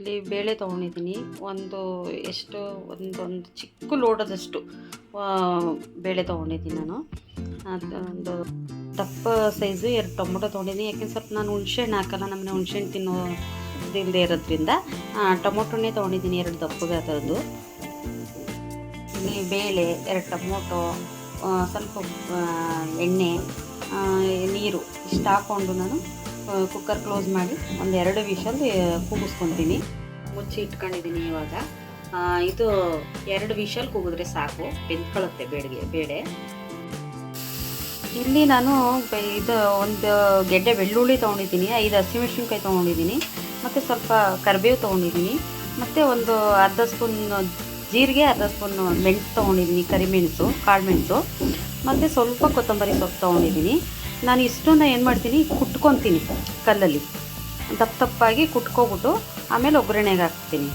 ಇಲ್ಲಿ ಬೇಳೆ ತೊಗೊಂಡಿದ್ದೀನಿ. ಒಂದು ಎಷ್ಟು, ಒಂದೊಂದು ಚಿಕ್ಕ ಲೋಟದಷ್ಟು ಬೇಳೆ ತೊಗೊಂಡಿದ್ದೀನಿ ನಾನು. ಅದೊಂದು ದಪ್ಪ ಸೈಜು ಎರಡು ಟೊಮೊಟೊ ತೊಗೊಂಡಿದ್ದೀನಿ. ಯಾಕೆಂದ್ರೆ ಸ್ವಲ್ಪ ನಾನು ಹುಣ್ಸೆಹಣ್ಣು ಹಾಕಲ್ಲ ನಮ್ಮನೆ ಹುಣ್ಸೆಹಣ್ಣು ತಿನ್ನೋ ಇಲ್ಲದೆ ಇರೋದ್ರಿಂದ ಟೊಮೊಟೊನೇ ತೊಗೊಂಡಿದ್ದೀನಿ ಎರಡು ದಪ್ಪಗೆ ಅದರದ್ದು. ಇಲ್ಲಿ ಬೇಳೆ, ಎರಡು ಟೊಮೊಟೊ ಸ್ವಲ್ಪ ಎಣ್ಣೆ ನೀರು ಇಷ್ಟು ಹಾಕ್ಕೊಂಡು ನಾನು ಕುಕ್ಕರ್ ಕ್ಲೋಸ್ ಮಾಡಿ ಒಂದು ಎರಡು ವಿಷಲ್ ಕೂಗಿಸ್ಕೊತೀನಿ. ಮುಚ್ಚಿ ಇಟ್ಕೊಂಡಿದ್ದೀನಿ ಇವಾಗ. ಇದು ಎರಡು ವಿಷಲ್ ಕೂಗಿದ್ರೆ ಸಾಕು. ಬೆಂದ್ಕೊಳ್ಳುತ್ತೆ ಬೇಡಿಗೆ ಬೇಳೆ ಇಲ್ಲಿ ನಾನು ಇದು ಒಂದು ಗೆಡ್ಡೆ ಬೆಳ್ಳುಳ್ಳಿ ತೊಗೊಂಡಿದ್ದೀನಿ. ಐದು ಹಸಿಮೆಣ್ಸಿನ್ಕಾಯಿ ತೊಗೊಂಡಿದ್ದೀನಿ. ಮತ್ತು ಸ್ವಲ್ಪ ಕರಿಬೇವು ತೊಗೊಂಡಿದ್ದೀನಿ. ಮತ್ತು ಒಂದು ಅರ್ಧ ಸ್ಪೂನ್ ಜೀರಿಗೆ, ಅರ್ಧ ಸ್ಪೂನ್ ಮೆಣಸು ತೊಗೊಂಡಿದ್ದೀನಿ, ಕರಿಮೆಣಸು ಕಾಳುಮೆಣಸು ಮತ್ತು ಸ್ವಲ್ಪ ಕೊತ್ತಂಬರಿ ಸೊಪ್ಪು ತೊಗೊಂಡಿದ್ದೀನಿ. ನಾನು ಇಷ್ಟನ್ನ ಏನು ಮಾಡ್ತೀನಿ? ಕುಟ್ಕೊತೀನಿ ಕಲ್ಲಲ್ಲಿ. ದಪ್ಪ ದಪ್ಪಾಗಿ ಕುಟ್ಕೊಬಿಟ್ಟು ಆಮೇಲೆ ಒಗ್ಗರಣೆಗೆ ಹಾಕ್ತೀನಿ.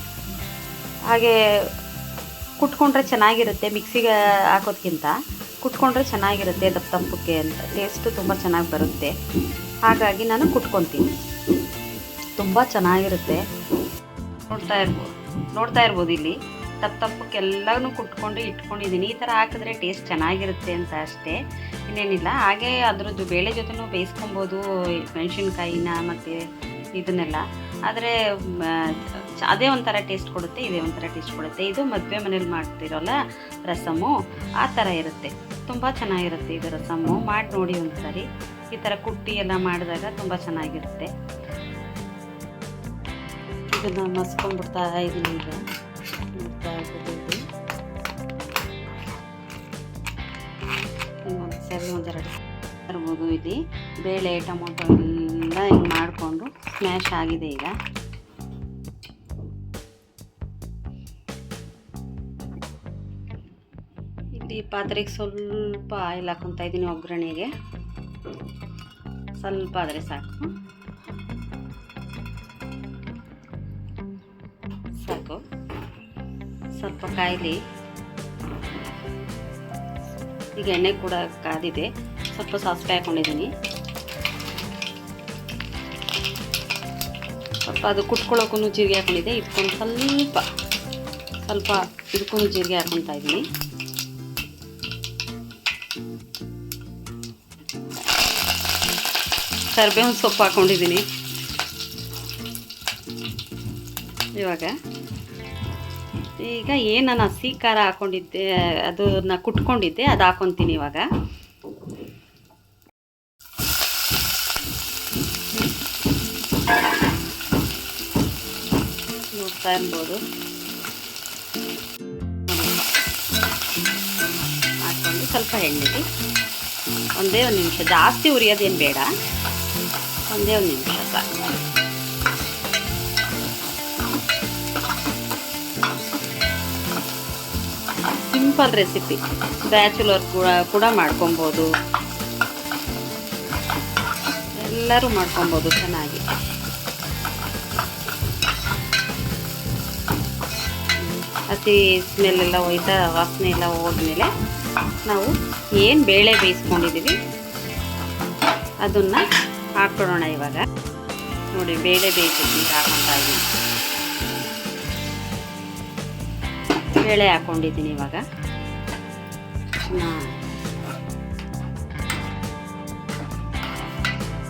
ಹಾಗೆ ಕುಟ್ಕೊಂಡ್ರೆ ಚೆನ್ನಾಗಿರುತ್ತೆ, ಮಿಕ್ಸಿಗೆ ಹಾಕೋದ್ಕಿಂತ ಕುಟ್ಕೊಂಡ್ರೆ ಚೆನ್ನಾಗಿರುತ್ತೆ ದಪ್ಪ ದಪ್ಪಕ್ಕೆ ಅಂತ. ಟೇಸ್ಟು ತುಂಬ ಚೆನ್ನಾಗಿ ಬರುತ್ತೆ. ಹಾಗಾಗಿ ನಾನು ಕುಟ್ಕೊತೀನಿ. ತುಂಬ ಚೆನ್ನಾಗಿರುತ್ತೆ. ನೋಡ್ತಾ ಇರ್ಬೋದು ನೋಡ್ತಾ ಇರ್ಬೋದು ಇಲ್ಲಿ. ದಪ್ಪ ದಪ್ಪಕ್ಕೆ ಎಲ್ಲನೂ ಕುಟ್ಕೊಂಡು ಇಟ್ಕೊಂಡಿದ್ದೀನಿ. ಈ ಥರ ಹಾಕಿದ್ರೆ ಟೇಸ್ಟ್ ಚೆನ್ನಾಗಿರುತ್ತೆ ಅಂತ ಅಷ್ಟೇ. ಇನ್ನೇನಿಲ್ಲ, ಹಾಗೆ ಅದರದ್ದು ಬೇಳೆ ಜೊತೆನೂ ಬೇಯಿಸ್ಕೊಬೋದು, ಮೆಣಸಿನ್ಕಾಯಿನ ಮತ್ತು ಇದನ್ನೆಲ್ಲ. ಆದರೆ ಅದೇ ಒಂಥರ ಟೇಸ್ಟ್ ಕೊಡುತ್ತೆ, ಇದೇ ಒಂಥರ ಟೇಸ್ಟ್ ಕೊಡುತ್ತೆ. ಇದು ಮದುವೆ ಮನೇಲಿ ಮಾಡ್ತಿರೋಲ್ಲ ರಸಮು, ಆ ಥರ ಇರುತ್ತೆ. ತುಂಬ ಚೆನ್ನಾಗಿರುತ್ತೆ ಇದು ರಸಮು. ಮಾಡಿ ನೋಡಿ ಒಂದು ಸಾರಿ ಈ ಥರ ಕುಟ್ಟಿ ಎಲ್ಲ ಮಾಡಿದಾಗ ತುಂಬ ಚೆನ್ನಾಗಿರುತ್ತೆ. ಇದನ್ನು ಮಸ್ಕೊಂಡ್ಬಿಡ್ತಾ ಇದ್ದೀನಿ ಇರ್ಬೋದು ಇಲ್ಲಿ. ಬೇಳೆ ಟೊಮೊಟೊ ಎಲ್ಲ ಹಿಂಗೆ ಮಾಡಿಕೊಂಡು ಸ್ಮ್ಯಾಶ್ ಆಗಿದೆ ಈಗ. ಇಲ್ಲಿ ಪಾತ್ರೆಗೆ ಸ್ವಲ್ಪ ಆಯಿಲ್ ಹಾಕೊತಾ ಇದ್ದೀನಿ ಒಗ್ಗರಣೆಗೆ. ಸ್ವಲ್ಪ ಆದರೆ ಸಾಕು. ಸ್ವಲ್ಪ ಕಾಯಿಲಿ. ಈಗ ಎಣ್ಣೆ ಕೂಡ ಕಾದಿದೆ. ಸ್ವಲ್ಪ ಸಾಸಿವೆ ಹಾಕೊಂಡಿದ್ದೀನಿ. ಸ್ವಲ್ಪ ಅದು ಕುಟ್ಕೊಳ್ಳೋಕ್ಕೂ ಜೀರಿಗೆ ಹಾಕೊಂಡಿದ್ದೆ. ಇಟ್ಕೊಂಡು ಸ್ವಲ್ಪ ಸ್ವಲ್ಪ ಇದಕ್ಕೂ ಜೀರಿಗೆ ಹಾಕೊತಾ ಇದ್ದೀನಿ. ಕರಿಬೇವಿನ ಸೊಪ್ಪು ಹಾಕೊಂಡಿದ್ದೀನಿ. ಇವಾಗ ಈಗ ಏನು ನಾನು ಹಸಿ ಖಾರ ಹಾಕೊಂಡಿದ್ದೆ, ಅದನ್ನ ಕುಟ್ಕೊಂಡಿದ್ದೆ, ಅದು ಹಾಕೊತೀನಿ ಇವಾಗ. ನೋಡ್ತಾ ಇರ್ಬೋದು. ಹಾಕ್ಕೊಂಡು ಸ್ವಲ್ಪ ಎಣ್ಣೆಗೆ ಒಂದೇ ಒಂದು ನಿಮಿಷ. ಜಾಸ್ತಿ ಉರಿಯೋದೇನು ಬೇಡ. ಒಂದೇ ಒಂದು ನಿಮಿಷ ಸಾಕು. Simple recipe. ಬ್ಯಾಚುಲರ್ ಕೂಡ ಕೂಡ ಮಾಡ್ಕೊಬೋದು. ಎಲ್ಲರೂ ಮಾಡ್ಕೊಬೋದು ಚೆನ್ನಾಗಿ. ಹಸಿ ಸ್ಮೆಲ್ ಎಲ್ಲ ಹೋಯ್ತಾ, ವಾಸನೆ ಎಲ್ಲ ಹೋದ್ಮೇಲೆ ನಾವು ಏನು ಬೇಳೆ ಬೇಯಿಸ್ಕೊಂಡಿದ್ದೀವಿ ಅದನ್ನು ಹಾಕ್ಕೊಡೋಣ ಇವಾಗ. ನೋಡಿ, ಬೇಳೆ ಬೇಯಿಸಿದ್ವಿ ಹಾಕೊತಾ ಇದ್ದೀನಿ ಬೇಳೆ ಹಾಕ್ಕೊಂಡಿದ್ದೀನಿ ಇವಾಗ.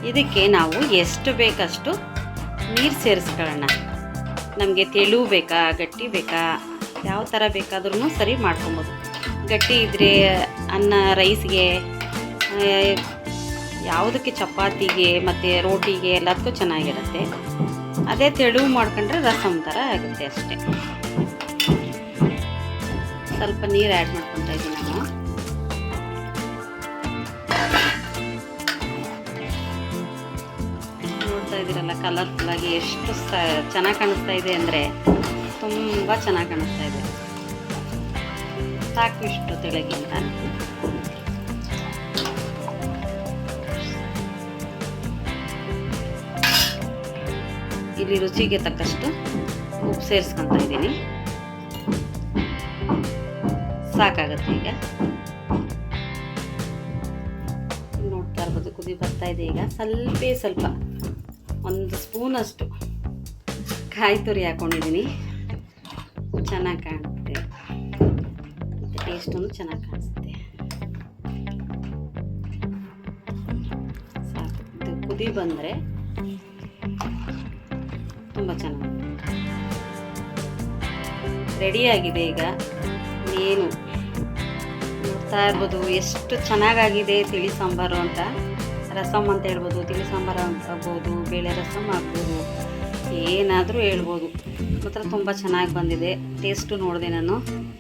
ಇದಕ್ಕೆ ನಾವು ಎಷ್ಟು ಬೇಕಷ್ಟು ನೀರು ಸೇರಿಸ್ಕೊಳ್ಳೋಣ. ನಮಗೆ ತೆಳು ಬೇಕಾ, ಗಟ್ಟಿ ಬೇಕಾ, ಯಾವ ಥರ ಬೇಕಾದ್ರೂ ಸರಿ ಮಾಡ್ಕೊಬೋದು. ಗಟ್ಟಿ ಇದ್ದರೆ ಅನ್ನ ರೈಸ್ಗೆ ಯಾವುದಕ್ಕೆ ಚಪಾತಿಗೆ ಮತ್ತು ರೋಟಿಗೆ ಎಲ್ಲದಕ್ಕೂ ಚೆನ್ನಾಗಿರುತ್ತೆ. ಅದೇ ತೆಳು ಮಾಡ್ಕೊಂಡ್ರೆ ರಸಮ್ ಥರ ಆಗುತ್ತೆ ಅಷ್ಟೇ. ಸ್ವಲ್ಪ ನೀರು ಆ್ಯಡ್ ಮಾಡ್ಕೊತಾ ಇದ್ದೀನಿ ನಾನು. ನೋಡ್ತಾ ಇದ್ದೀರಲ್ಲ ಕಲರ್ಫುಲ್ಲಾಗಿ ಎಷ್ಟು ಸ, ಚೆನ್ನಾಗಿ ಕಾಣಿಸ್ತಾ ಇದೆ ಅಂದರೆ ತುಂಬ ಚೆನ್ನಾಗಿ ಕಾಣಿಸ್ತಾ ಇದೆ. ಸಾಕು ಇಷ್ಟು ತೆಳಗಿಂತ ಇಲ್ಲಿ ರುಚಿಗೆ ತಕ್ಕಷ್ಟು ಉಪ್ಪು ಸೇರಿಸ್ಕೊತಾ ಇದ್ದೀನಿ. ಸಾಕಾಗುತ್ತೆ ಈಗ. ನೋಡ್ತಾ ಇರ್ಬೋದು, ಕುದಿ ಬರ್ತಾ ಇದೆ ಈಗ. ಸ್ವಲ್ಪ ಸ್ವಲ್ಪ. ಒಂದು ಸ್ಪೂನಷ್ಟು ಕಾಯಿ ತುರಿ ಹಾಕ್ಕೊಂಡಿದ್ದೀನಿ ಚೆನ್ನಾಗಿ ಕಾಣುತ್ತೆ ಮತ್ತು ಟೇಸ್ಟೂ ಚೆನ್ನಾಗಿ ಕಾಣಿಸುತ್ತೆ ಸಾಕು. ಇದು ಕುದಿ ಬಂದರೆ ತುಂಬ ಚೆನ್ನಾಗಿ ರೆಡಿಯಾಗಿದೆ ಈಗ. ಏನು ನೋಡ್ತಾ ಇರ್ಬೋದು, ಎಷ್ಟು ಚೆನ್ನಾಗಾಗಿದೆ, ತಿಳಿ ಸಾಂಬಾರು ಅಂತ. ರಸಮ್ ಅಂತ ಹೇಳ್ಬೋದು, ತಿಳಿ ಸಾಂಬಾರು ಆಗ್ಬೋದು ಬೇಳೆ ರಸಮ್ ಆಗ್ಬೋದು, ಏನಾದರೂ ಹೇಳ್ಬೋದು. ಮಾತ್ರ ತುಂಬ ಚೆನ್ನಾಗಿ ಬಂದಿದೆ. ಟೇಸ್ಟು ನೋಡಿದೆ ನಾನು.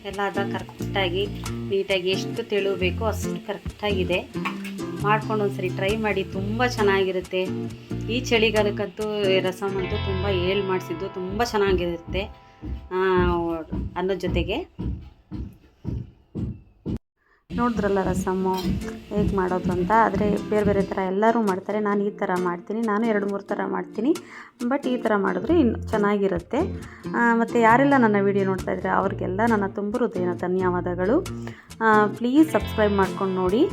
ಎಲ್ಲ ಅದ ಕರೆಕ್ಟಾಗಿ ನೀಟಾಗಿ ಎಷ್ಟು ತಿಳಿಬೇಕು ಬೇಕೋ ಅಷ್ಟು ಕರೆಕ್ಟಾಗಿದೆ ಮಾಡ್ಕೊಂಡು ಒಂದ್ಸರಿ ಟ್ರೈ ಮಾಡಿ, ತುಂಬ ಚೆನ್ನಾಗಿರುತ್ತೆ. ಈ ಚಳಿಗಾಲಕ್ಕಂತೂ ರಸಮ್ ಅಂತೂ ತುಂಬ ಏಳು ಮಾಡಿಸಿದ್ದು, ತುಂಬ ಚೆನ್ನಾಗಿರುತ್ತೆ. ಅನ್ನೋ ಜೊತೆಗೆ. ನೋಡಿದ್ರಲ್ಲ ರಸಮ್ಮು, ಹೇಗೆ ಮಾಡೋದು ಅಂತ. ಆದರೆ ಬೇರೆ ಬೇರೆ ಥರ ಎಲ್ಲರೂ ಮಾಡ್ತಾರೆ. ನಾನು ಈ ಥರ ಮಾಡ್ತೀನಿ, ನಾನು ಎರಡು ಮೂರು ಥರ ಮಾಡ್ತೀನಿ. ಬಟ್ ಈ ಥರ ಮಾಡಿದ್ರೆ ಇನ್ನು ಚೆನ್ನಾಗಿರುತ್ತೆ. ಮತ್ತು ಯಾರೆಲ್ಲ ನನ್ನ ವಿಡಿಯೋ ನೋಡ್ತಾ ಇದ್ದಾರೆ, ಅವ್ರಿಗೆಲ್ಲ ನನ್ನ ತುಂಬ ಹೃದಯ ಧನ್ಯವಾದಗಳು. ಪ್ಲೀಸ್ ಸಬ್ಸ್ಕ್ರೈಬ್ ಮಾಡ್ಕೊಂಡು ನೋಡಿ.